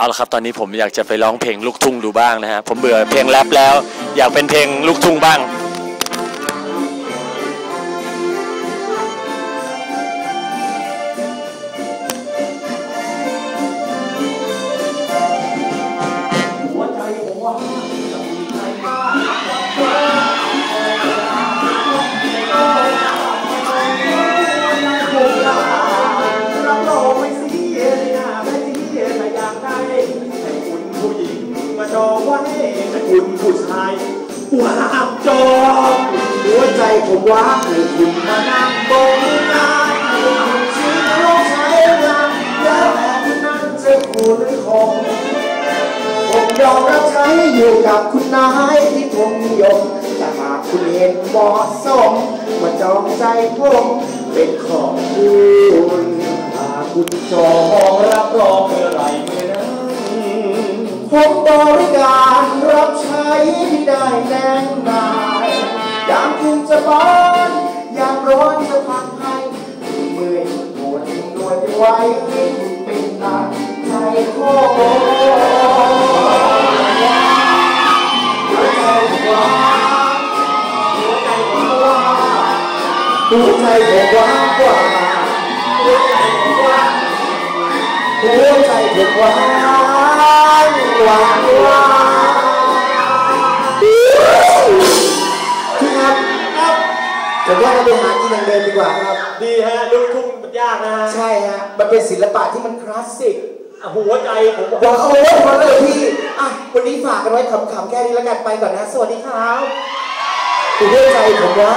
เอาละครับตอนนี้ผมอยากจะไปร้องเพลงลูกทุ่งดูบ้างนะฮะผมเบื่อเพลงแรปแล้ว อยากเป็นเพลงลูกทุ่งบ้าง จองไว้แต่คุณผู้ชายว้ามจองหัวใจผมว่าให้คุณมานั่งบนงานให้คุณชื่อโลกใช้งานแล้วแต่คุณนั้นจะคุณของผมยอมรับใช้อยู่กับคุณนายที่ผมนิยมแต่หากคุณเห็นเหมาะสมมาจองใจผมเป็นของคุณหากคุณจองรับรองเมื่อไรเมื่อนั้นผมบริก คุณจะบ้านยามร้อนจะพักให้เมื่อยปวดนวดไว้ให้คุณเป็นตาใจโคตรหัวใจผมว่าหัวใจผมว่าหัวใจผมว่ากว่าหัวใจผมว่าหัวใจผมว่ากว่า ผมว่าเราไปหากินอย่างเดิมดีกว่าครับ ดีฮะลูกทุ่งมันยากนะฮะใช่ฮะ มันเป็นศิลปะที่มันคลาสสิกหัวใจผมบอกหัวโอ้ยมาเลยพี่ อะ วันนี้ฝากกันไว้ขำๆแค่นี้แล้วกันไปก่อนนะ สวัสดีครับหัวใจผมว่า